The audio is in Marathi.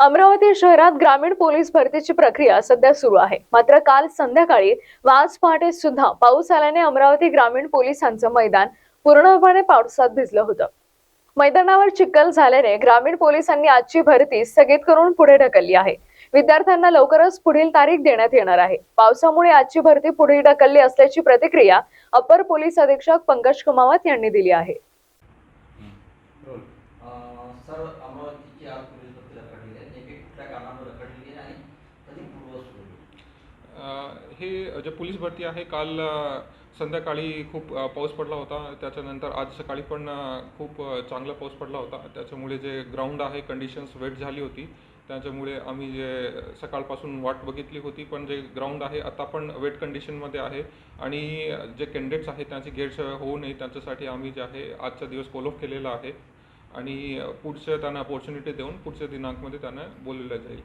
अमरावती शहरात ग्रामीण पोलीस भरतीची प्रक्रिया सध्या सुरू आहे. मात्र काल संध्याकाळी वाज पहाटे सुद्धा पाऊस आल्याने अमरावती ग्रामीण पोलिसांचं मैदान पूर्णपणे पावसात भिजलं होतं. मैदानावर चिखल झाल्याने ग्रामीण पोलिसांनी आजची भरती स्थगित करून पुढे ढकलली आहे. विद्यार्थ्यांना लवकरच पुढील तारीख देण्यात येणार आहे. पावसामुळे आजची भरती पुढे ढकलली असल्याची प्रतिक्रिया अपर पोलीस अधीक्षक पंकज कुमावत यांनी दिली आहे. आणि कधी पूर्व सुरू हे जे पोलीस भरती आहे काल संध्याकाळी खूप पाऊस पडला होता. त्याच्यानंतर आज सकाळी पण खूप चांगला पाऊस पडला होता. त्याच्यामुळे जे ग्राउंड आहे कंडिशन्स वेट झाली होती. त्याच्यामुळे आम्ही जे सकाळपासून वाट बघितली होती पण जे ग्राउंड आहे आता पण वेट कंडिशनमध्ये आहे. आणि जे कॅन्डिडेट्स आहेत त्यांची गैरसोय होऊ नये. त्यांच्यासाठी आम्ही जे आहे आजचा दिवस कॉल ऑफ केलेला आहे. आणि पुढच्या त्यांना अपॉर्च्युनिटी देऊन पुढच्या दिनांकमध्ये त्यांना बोलवलं जाईल.